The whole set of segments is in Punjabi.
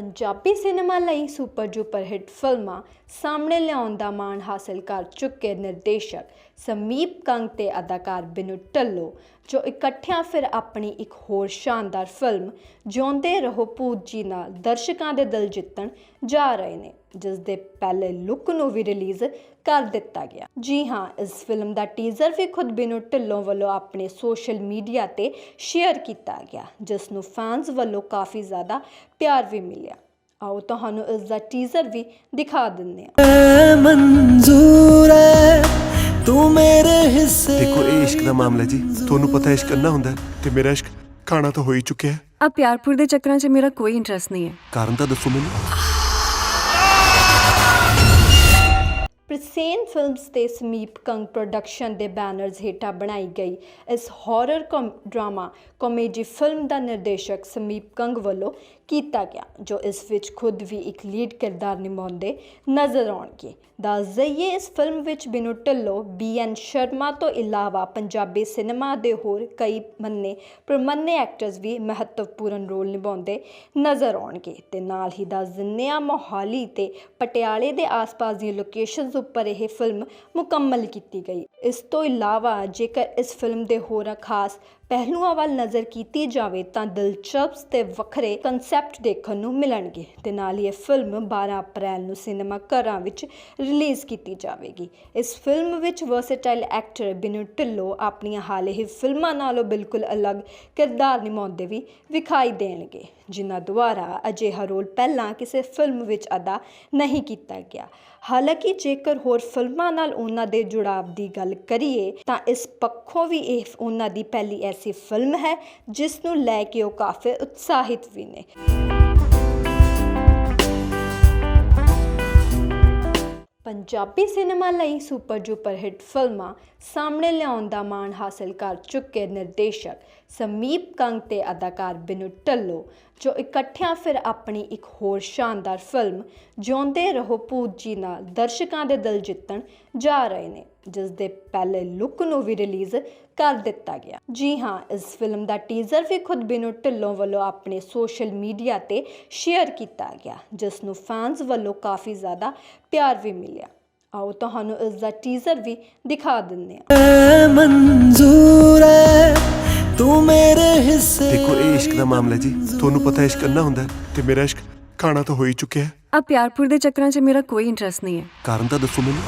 ਪੰਜਾਬੀ ਸਿਨੇਮਾ ਲਈ ਸੁਪਰ ਡੂਪਰ ਹਿੱਟ ਫਿਲਮਾਂ ਸਾਹਮਣੇ ਲਿਆਉਣ ਦਾ ਮਾਣ ਹਾਸਲ ਕਰ ਚੁੱਕੇ ਨਿਰਦੇਸ਼ਕ ਸਮੀਪ ਕੰਗ ਤੇ ਅਦਾਕਾਰ ਬਿਨੂ ਢੱਲੋ, ਜੋ ਇਕੱਠਿਆਂ ਫਿਰ ਆਪਣੀ ਇੱਕ ਹੋਰ ਸ਼ਾਨਦਾਰ ਫਿਲਮ ਜਿਉਂਦੇ ਰਹੋ ਪੂਤ ਜੀ ਨਾਲ ਦਰਸ਼ਕਾਂ ਦੇ ਦਿਲ ਜਿੱਤਣ ਜਾ ਰਹੇ ਨੇ, ਜਿਸ ਦੇ ਪਹਿਲੇ ਲੁੱਕ ਨੂੰ ਵੀ ਰਿਲੀਜ਼ ਕਰ ਦਿੱਤਾ ਗਿਆ। ਜੀ ਹਾਂ, ਇਸ ਫਿਲਮ ਦਾ ਟੀਜ਼ਰ ਵੀ ਖੁਦ ਬਿਨੂ ਢਿੱਲੋਂ ਵੱਲੋਂ ਆਪਣੇ ਸੋਸ਼ਲ ਮੀਡੀਆ ਤੇ ਸ਼ੇਅਰ ਕੀਤਾ ਗਿਆ, ਜਿਸ ਨੂੰ ਫੈਨਸ ਵੱਲੋਂ ਕਾਫੀ ਜ਼ਿਆਦਾ ਪਿਆਰ ਵੀ ਮਿਲਿਆ। ਆਓ ਤੁਹਾਨੂੰ ਇਸ ਦਾ ਟੀਜ਼ਰ ਵੀ ਦਿਖਾ ਦਿੰਦੇ ਹਾਂ। ਮਨਜ਼ੂਰ ਹੈ ਤੂੰ ਮੇਰੇ ਹਿੱਸੇ ਦੇਖੋ ਇਹ ਇਸ਼ਕ ਦਾ ਮਾਮਲਾ ਜੀ। ਤੁਹਾਨੂੰ ਪਤਾ ਇਸ਼ਕ ਅੰਨਾ ਹੁੰਦਾ ਹੈ ਤੇ ਮੇਰਾ ਇਸ਼ਕ ਖਾਣਾ ਤਾਂ ਹੋ ਹੀ ਚੁੱਕਿਆ ਹੈ। ਆ ਪਿਆਰਪੁਰ ਦੇ ਚੱਕਰਾਂ 'ਚ ਮੇਰਾ ਕੋਈ ਇੰਟਰਸਟ ਨਹੀਂ ਹੈ। ਕਾਰਨ ਤਾਂ ਦੱਸੋ ਮੈਨੂੰ। ਪ੍ਰਸੇਨ ਫਿਲਮਸ ਤੇ ਸਮੀਪ ਕੰਗ ਪ੍ਰੋਡਕਸ਼ਨ ਦੇ ਬੈਨਰਜ਼ ਹੇਠਾਂ ਬਣਾਈ ਗਈ ਇਸ ਹਾਰਰ ਡਰਾਮਾ ਕਾਮੇਡੀ ਫਿਲਮ ਦਾ ਨਿਰਦੇਸ਼ਕ ਸਮੀਪ ਕੰਗ ਵੱਲੋਂ ਕੀਤਾ ਗਿਆ, ਜੋ ਇਸ ਵਿੱਚ ਖੁਦ ਵੀ ਇੱਕ ਲੀਡ ਕਿਰਦਾਰ ਨਿਭਾਉਂਦੇ ਨਜ਼ਰ ਆਉਣਗੇ। ਦੱਸ ਦਈਏ, ਇਸ ਫਿਲਮ ਵਿੱਚ ਬਿਨੂ ਢਿੱਲੋਂ, ਬੀ ਐਨ ਸ਼ਰਮਾ ਤੋਂ ਇਲਾਵਾ ਪੰਜਾਬੀ ਸਿਨੇਮਾ ਦੇ ਹੋਰ ਕਈ ਮੰਨੇ ਪ੍ਰਮੰਨੇ ਐਕਟਰਸ ਵੀ ਮਹੱਤਵਪੂਰਨ ਰੋਲ ਨਿਭਾਉਂਦੇ ਨਜ਼ਰ ਆਉਣਗੇ। ਤੇ ਨਾਲ ਹੀ ਦੱਸ ਦਿੰਦੇ ਹਾਂ, ਮੋਹਾਲੀ ਤੇ ਪਟਿਆਲੇ ਦੇ ਆਸ-ਪਾਸ ਦੀਆਂ ਲੋਕੇਸ਼ਨਸ ਉੱਪਰ ਇਹ ਫਿਲਮ ਮੁਕੰਮਲ ਕੀਤੀ ਗਈ। ਇਸ ਤੋਂ ਇਲਾਵਾ ਜੇਕਰ ਇਸ ਫਿਲਮ ਦੇ ਹੋਰਾਂ ਖਾਸ ਪਹਿਲੂਆਂ ਵੱਲ ਨਜ਼ਰ ਕੀਤੀ ਜਾਵੇ ਤਾਂ ਦਿਲਚਸਪ ਤੇ ਵੱਖਰੇ ਕਨਸੈਪਟ ਦੇਖਣ ਨੂੰ ਮਿਲਣਗੇ ਤੇ ਨਾਲ ਹੀ ਇਹ ਫਿਲਮ 12 ਅਪ੍ਰੈਲ ਨੂੰ ਸਿਨੇਮਾ ਘਰਾਂ ਵਿੱਚ ਰਿਲੀਜ਼ ਕੀਤੀ ਜਾਵੇਗੀ। ਇਸ ਫਿਲਮ ਵਿੱਚ ਵਰਸਟਾਈਲ ਐਕਟਰ ਬਿਨੂ ਢਿੱਲੋਂ ਆਪਣੀਆਂ ਹਾਲੇ ਹੀ ਫਿਲਮਾਂ ਨਾਲੋਂ ਬਿਲਕੁਲ ਅਲੱਗ ਕਿਰਦਾਰ ਨਿਭਾਉਂਦੇ ਵੀ ਵਿਖਾਈ ਦੇਣਗੇ, ਜਿਨ੍ਹਾਂ ਦੁਆਰਾ ਅਜਿਹਾ ਰੋਲ ਪਹਿਲਾਂ ਕਿਸੇ ਫਿਲਮ ਵਿੱਚ ਅਦਾ ਨਹੀਂ ਕੀਤਾ ਗਿਆ। ਹਾਲਾਂਕਿ ਜੇਕਰ ਹੋਰ ਫਿਲਮਾਂ ਨਾਲ ਉਹਨਾਂ ਦੇ ਜੁੜਾਵ ਦੀ ਗੱਲ ਕਰੀਏ ਤਾਂ ਇਸ ਪੱਖੋਂ ਵੀ ਇਹ ਉਹਨਾਂ ਦੀ ਪਹਿਲੀ ਐਸ ਫਿਲਮ ਹੈ ਜਿਸ ਨੂੰ ਲੈ ਕੇ ਉਹ ਕਾਫੀ ਉਤਸ਼ਾਹਿਤ ਵੀ ਨੇ ਪੰਜਾਬੀ ਸਿਨੇਮਾ ਲਈ ਸੁਪਰ ਡੂਪਰ ਹਿੱਟ ਫਿਲਮਾਂ ਸਾਹਮਣੇ ਲਿਆਉਣ ਦਾ ਮਾਣ ਹਾਸਲ ਕਰ ਚੁੱਕੇ ਨਿਰਦੇਸ਼ਕ ਸਮੀਪ ਕੰਗ ਤੇ ਅਦਾਕਾਰ ਬਿਨੂ ਢੱਲੋ ਜੋ ਇਕੱਠਿਆਂ ਫਿਰ ਆਪਣੀ ਇੱਕ ਹੋਰ ਸ਼ਾਨਦਾਰ ਫਿਲਮ ਜਿਉਂਦੇ ਰਹੋ ਪੂਤ ਜੀ ਨਾਲ ਦਰਸ਼ਕਾਂ ਦੇ ਦਿਲ ਜਿੱਤਣ ਜਾ ਰਹੇ ਨੇ ਜਿਸ ਦੇ ਪਹਿਲੇ ਲੁੱਕ ਨੂੰ ਵੀ ਰਿਲੀਜ਼ ਕਰ ਦਿੱਤਾ ਗਿਆ। ਜੀ ਹਾਂ ਇਸ ਫਿਲਮ ਦਾ ਟੀਜ਼ਰ ਵੀ ਖੁਦ ਬਿਨੂ ਢਿੱਲੋਂ ਵੱਲੋਂ ਆਪਣੇ ਸੋਸ਼ਲ ਮੀਡੀਆ ਤੇ ਸ਼ੇਅਰ ਕੀਤਾ ਗਿਆ ਜਿਸ ਨੂੰ ਫੈਨਸ ਵੱਲੋਂ ਕਾਫੀ ਜ਼ਿਆਦਾ ਪਿਆਰ ਵੀ ਮਿਲਿਆ। ਆਓ ਤੁਹਾਨੂੰ ਇਸ ਦਾ ਟੀਜ਼ਰ ਵੀ ਦਿਖਾ ਦਿੰਦੇ ਹਾਂ। ਮਨਜ਼ੂਰ ਹੈ ਤੂੰ ਮੇਰੇ ਹਿੱਸੇ ਦੇਖੋ ਇਹ ਇਸ਼ਕ ਦਾ ਮਾਮਲਾ ਜੀ। ਤੁਹਾਨੂੰ ਪਤਾ ਇਸ਼ਕ ਅੰਨਾ ਹੁੰਦਾ ਤੇ ਮੇਰਾ ਇਸ਼ਕ ਖਾਣਾ ਤਾਂ ਹੋ ਹੀ ਚੁੱਕਿਆ ਹੈ। ਆ ਪਿਆਰਪੁਰ ਦੇ ਚੱਕਰਾਂ 'ਚ ਮੇਰਾ ਕੋਈ ਇੰਟਰਸਟ ਨਹੀਂ ਹੈ। ਕਾਰਨ ਤਾਂ ਦੱਸੋ ਮੈਨੂੰ।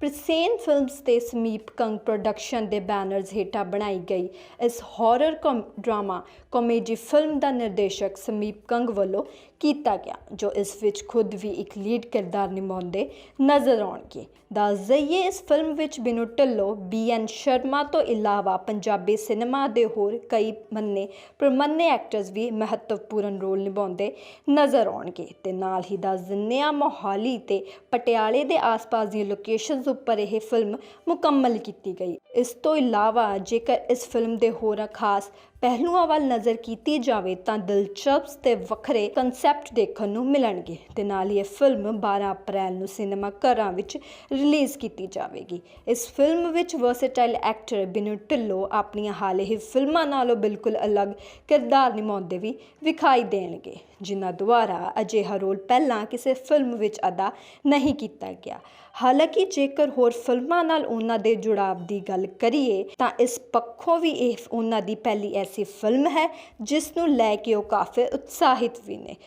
ਪ੍ਰਸੇਨ ਫਿਲਮਸ ਤੇ ਸਮੀਪ ਕੰਗ ਪ੍ਰੋਡਕਸ਼ਨ ਦੇ ਬੈਨਰਜ਼ ਹੇਠਾਂ ਬਣਾਈ ਗਈ ਇਸ ਹਾਰਰ ਡਰਾਮਾ ਕਾਮੇਡੀ ਫਿਲਮ ਦਾ ਨਿਰਦੇਸ਼ਕ ਸਮੀਪ ਕੰਗ ਵੱਲੋਂ ਕੀਤਾ ਗਿਆ, ਜੋ ਇਸ ਵਿੱਚ ਖੁਦ ਵੀ ਇੱਕ ਲੀਡ ਕਿਰਦਾਰ ਨਿਭਾਉਂਦੇ ਨਜ਼ਰ ਆਉਣਗੇ। ਦੱਸ ਦਈਏ, ਇਸ ਫਿਲਮ ਵਿੱਚ ਬਿਨੂ ਢਿੱਲੋਂ, ਬੀ ਐਨ ਸ਼ਰਮਾ ਤੋਂ ਇਲਾਵਾ ਪੰਜਾਬੀ ਸਿਨੇਮਾ ਦੇ ਹੋਰ ਕਈ ਮੰਨੇ ਪ੍ਰਮੰਨੇ ਐਕਟਰਸ ਵੀ ਮਹੱਤਵਪੂਰਨ ਰੋਲ ਨਿਭਾਉਂਦੇ ਨਜ਼ਰ ਆਉਣਗੇ। ਤੇ ਨਾਲ ਹੀ ਦੱਸ ਦਿੰਦੇ ਮੋਹਾਲੀ ਤੇ ਪਟਿਆਲੇ ਦੇ ਆਸ-ਪਾਸ ਦੀਆਂ ਲੋਕੇਸ਼ਨਸ ਉੱਪਰ ਇਹ ਫਿਲਮ ਮੁਕੰਮਲ ਕੀਤੀ ਗਈ। ਇਸ ਤੋਂ ਇਲਾਵਾ ਜੇਕਰ ਇਸ ਫਿਲਮ ਦੇ ਹੋਰਾਂ ਖਾਸ ਪਹਿਲੂਆਂ ਵੱਲ ਨਜ਼ਰ ਕੀਤੀ ਜਾਵੇ ਤਾਂ ਦਿਲਚਸਪ ਤੇ ਵੱਖਰੇ ਕਨਸੈਪਟ ਦੇਖਣ ਨੂੰ ਮਿਲਣਗੇ। ਤੇ ਨਾਲ ਹੀ ਇਹ ਫਿਲਮ 12 ਅਪ੍ਰੈਲ ਨੂੰ ਸਿਨੇਮਾ ਘਰਾਂ ਵਿੱਚ ਰਿਲੀਜ਼ ਕੀਤੀ ਜਾਵੇਗੀ। ਇਸ ਫਿਲਮ ਵਿੱਚ ਵਰਸੇਟਾਈਲ ਐਕਟਰ ਬਿਨੂ ਢਿੱਲੋਂ ਆਪਣੀਆਂ ਹਾਲੇ ਹੀ ਫਿਲਮਾਂ ਨਾਲੋਂ ਬਿਲਕੁਲ ਅਲੱਗ ਕਿਰਦਾਰ ਨਿਭਾਉਂਦੇ ਵੀ ਵਿਖਾਈ ਦੇਣਗੇ, ਜਿਨ੍ਹਾਂ ਦੁਆਰਾ ਅਜਿਹਾ ਰੋਲ ਪਹਿਲਾਂ ਕਿਸੇ ਫਿਲਮ ਵਿੱਚ ਅਦਾ ਨਹੀਂ ਕੀਤਾ ਗਿਆ। ਹਾਲਾਂਕਿ ਜੇਕਰ ਹੋਰ ਫਿਲਮਾਂ ਨਾਲ ਉਹਨਾਂ ਦੇ ਜੁੜਾਵ ਦੀ ਗੱਲ ਕਰੀਏ, ਤਾਂ ਇਸ ਪੱਖੋਂ ਵੀ ਇਹ ਉਹਨਾਂ ਦੀ ਪਹਿਲੀ ਐਸੀ ਫਿਲਮ ਹੈ ਜਿਸ ਨੂੰ ਲੈ ਕੇ ਉਹ ਕਾਫੀ ਉਤਸ਼ਾਹਿਤ ਵੀ ਨੇ